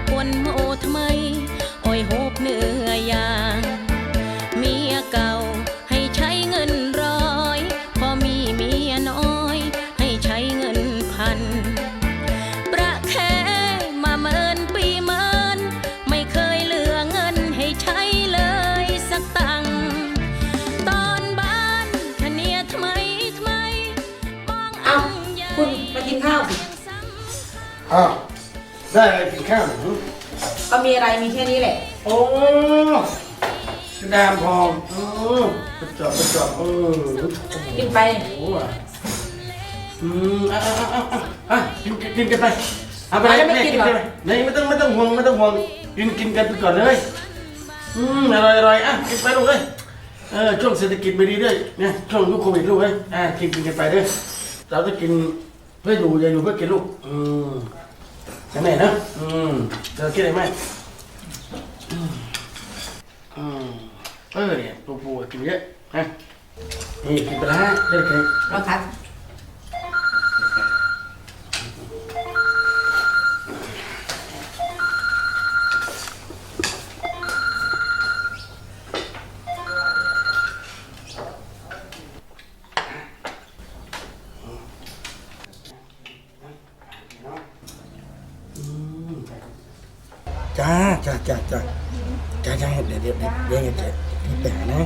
ประปนโอทำไมโอยโหบเนื้อยางเมียเก่าให้ใช้เงินร้อยพอมีเมียน้อย ให้ใช้เงินพัน ประแคมาเมินปีเมิน ไม่เคยเหลือเงินให้ใช้เลยสักตังตอนบ้านทเนียทำไมทำไมมองอังคุณมากินข้าวสิ อ้า ได้อะไรกินข้าวหนูก็มีอะไรมีแค่นี้แหละ โอ้กระดามทองเออกระจอกกระจอกเออกินไป โอ้อะอืมอะอะอะอะอะกินกินกินกันไปเอาไปเอาแล้วไม่แม่กินกินเหรอกันไปนี่ไม่ต้องไม่ต้องห่วงไม่ต้องห่วงกินกินกันไปก่อนเลยอืมอร่อยอร่อยอะกินไปลูกเลยเออช่วงเศรษฐกิจไม่ดีด้วยเนี่ยช่วงยุคโควิดลูกเอ้ยอะกินกินกันไปเด้อเราจะกินเพื่ออยู่อย่าอยู่เพื่อกินลูกอืม ใช่ไหมนะอืมเราคิดอะไรไหมอืมอืมเออเนี่ยปูปูกินเยอะฮะนี่กินไปแล้วได้เลยเราคัด จ้าจ้าจ้าจ้าจ้าจ้าเดี๋ยวเดี๋ยวเดี๋ยวเดี๋ยวเดี๋ยวพี่แปะนะ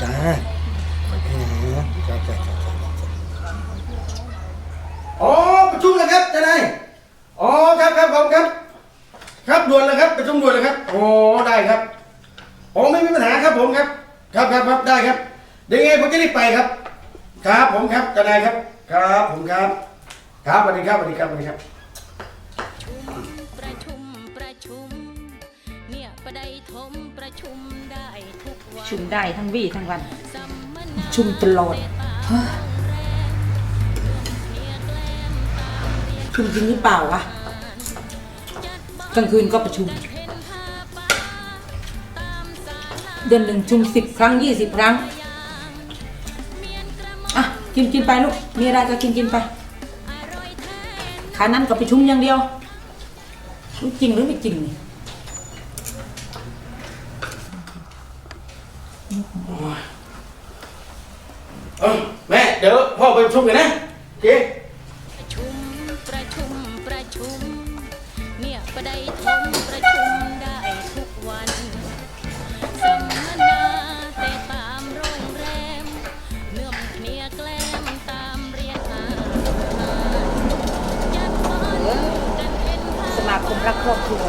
จ้าขอพี่นะจ้าจ้าจ้าจ้าอ๋อประชุมแล้วครับจ้านายอ๋อครับครับผมครับ ครับด่วนเลยครับประชุมด่วนเลยครับโอ้ได้ครับอ๋อไม่มีปัญหาครับผมครับ ครับครับครับได้ครับเดี๋ยวยังไงผมจะรีบไปครับ ครับผมครับจ้านายครับ ครับผมครับ ครับสวัสดีครับสวัสดีครับสวัสดีครับ ไดทมประชุมได้ทุกวันชุมได้ทั้งวี่ทั้งวัน สัมมนาชุมตลอด เฮ้ยชุมจริงหรือเปล่าวะกลางคืนก็ประชุมเดือนหนึ่งชุมสิบครั้งยี่สิบครั้งอะ กินกินไปลูก มีอะไรก็กินกินไปขานั้นก็ประชุมอย่างเดียวรู้จริงหรือไม่จริงนี่ เออแม่เดี๋ยวพ่อไปประชุมกันนะโอเคประชุมประชุมประชุม เนี่ยประได้ทมประชุมได้ทุกวันสัมมนาแต่ตามโรงแรม เนื่อมเคลียแกล้มตามเรียกหาจัดบ้านกันเห็นภาสมาคมรักครอบครัว